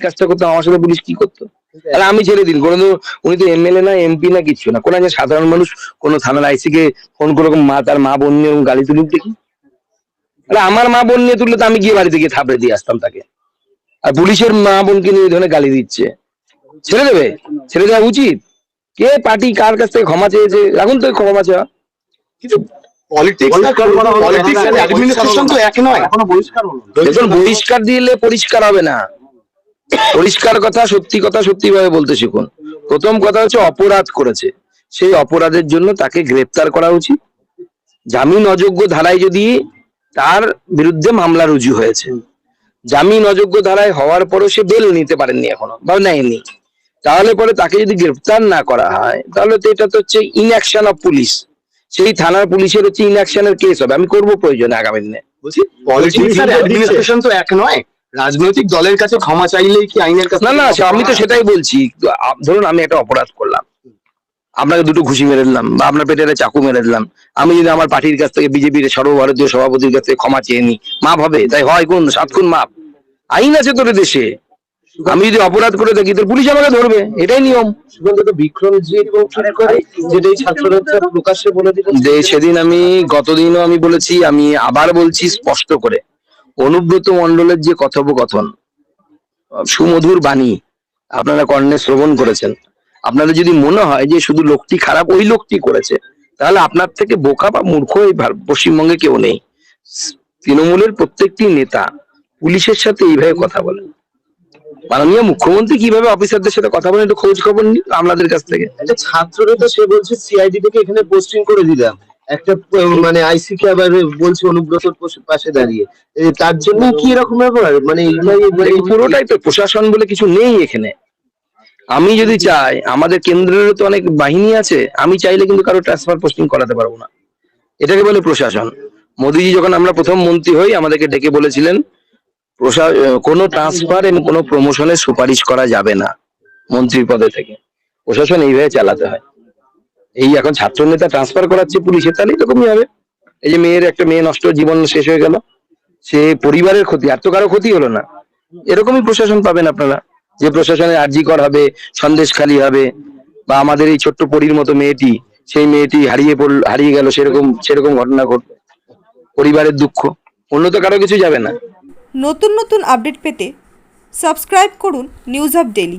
কাজটা করতো আমার সাথে পুলিশ কি করতো? তাহলে আমি ছেড়ে দিন কোনো উনি তো এমএলএ না এমপি না কিছু না। কোনো সাধারণ মানুষ কোনো থানার আইসি কে ফোন করে মা তার মা বোন নিয়ে গালি তুলুক দেখি। তাহলে আমার মা বোন নিয়ে তুললে তো আমি গিয়ে বাড়িতে গিয়ে থাপড়ে দিয়ে আসতাম তাকে। আর পুলিশের মা বোনকে নিয়ে এই ধরনের গালি দিচ্ছে। ছেড়ে দেবে? ছেড়ে দেওয়া উচিত? কে পার্টি কার কাছ থেকে ক্ষমা চেয়েছে? রাখুন তো ক্ষমা চাওয়া কিন্তু পলিটিক্স পলিটিক্স আর অ্যাডমিনিস্ট্রেশন তো এক নয়। এখনও বহিষ্কার হলো। বহিষ্কার দিলে পরিষ্কার হবে না। পরিষ্কার কথা সত্যি কথা সত্যি ভাবে বলতে শিখুন। প্রথম কথা হচ্ছে অপরাধ করেছে। সেই অপরাধের জন্য তাকে গ্রেপ্তার করা উচিত। জামিন অযোগ্য ধারায় যদি তার বিরুদ্ধে মামলা রুজু হয়েছে জামিন অযোগ্য ধারায় হওয়ার পরও সে বেল নিতে পারেননি এখনও বা নেয়নি। তাহলে পরে তাকে যদি গ্রেপ্তার না করা হয় তাহলে তো এটা তো হচ্ছে ইনঅ্যাকশন অফ পুলিশ সেই থানার পুলিশের হচ্ছে ইনঅ্যাকশনের কেস হবে। আমি করব প্রয়োজনে আগামী দিনে। বলছি পলিটিক্স আর অ্যাডমিনিস্ট্রেশন তো এক নয়। রাজনৈতিক দলের কাছে ক্ষমা চাইলেই কি আইনের কাছে না না আমি তো সেটাই বলছি। ধরুন আমি একটা অপরাধ করলাম। আপনাকে দুটো ঘুষি মেরে দিলাম বা আপনার পেটে একটা চাকু মেরে দিলাম। আমি যদি আমার পার্টির কাছ থেকে বিজেপির সর্বভারতীয় সভাপতির কাছ থেকে ক্ষমা চেয়ে নিই মাপ হবে তাই হয় কোন সাত খুন মাপ আইন আছে তোর দেশে। আমি যদি অপরাধ করে থাকি তোর পুলিশ আমাকে ধরবে এটাই নিয়ম। সেদিন আমি গতদিনও আমি বলেছি আমি আবার বলছি স্পষ্ট করে। অনুব্রত মন্ডলের যে কথোপকথন, সুমধুর বাণী, আপনারা কর্ণে শ্রবণ করেছেন। আপনাদের যদি মনে হয় যে শুধু লোকটি খারাপ, ওই লোকটি করেছে, তাহলে আপনার থেকে বোকা বা মূর্খ এই পশ্চিমবঙ্গে কেউ নেই। তৃণমূলের প্রত্যেকটি নেতা পুলিশের সাথে এইভাবে কথা বলেন। মাননীয় মুখ্যমন্ত্রী কীভাবে অফিসারদের সাথে কথা বলেন, একটু খোঁজ খবর নিন আপনাদের কাছ থেকে। ছাত্ররা তো সে বলছে সিআইডি থেকে এখানে পোস্টিং করে দিলাম। একটা মানে আইসি কে আবার বলছে পাশে- দাঁড়িয়ে। তার জন্য কি এরকম ব্যাপার? মানে মানে পুরোটাই তো প্রশাসন বলে কিছু নেই এখানে। আমি যদি চাই, আমাদের কেন্দ্রের তো অনেক বাহিনী আছে, আমি চাইলে কিন্তু কারও ট্রান্সফার পোস্টিং করাতে পারব না। এটাকে বলে প্রশাসন। মোদিজি যখন আমরা প্রথম মন্ত্রী হই, আমাদেরকে ডেকে বলেছিলেন কোনো ট্রান্সফার এবং কোনো প্রমোশনের সুপারিশ করা যাবে না মন্ত্রীর পদে থেকে। প্রশাসন এইভাবে চালাতে হয়। এই এখন ছাত্র নেতা ট্রান্সফার করাচ্ছে পুলিশের তাহলে এরকমই হবে। এই যে মেয়ের একটা মেয়ে নষ্ট, জীবন শেষ হয়ে গেল, সে পরিবারের ক্ষতি, আর তো কারও ক্ষতি হলো না। এরকমই প্রশাসন পাবেন আপনারা। যে প্রশাসনের আর্জিকর হবে সন্দেশখালী হবে, বা আমাদের এই ছোট্ট পরীর মতো মেয়েটি, সেই মেয়েটি হারিয়ে পড়ল, হারিয়ে গেল, সেরকম সেরকম ঘটনা ঘটবে। পরিবারের দুঃখ, অন্য তো কারও কিছু যাবে না। নতুন নতুন আপডেট পেতে সাবস্ক্রাইব করুন নিউজ আপ ডেলি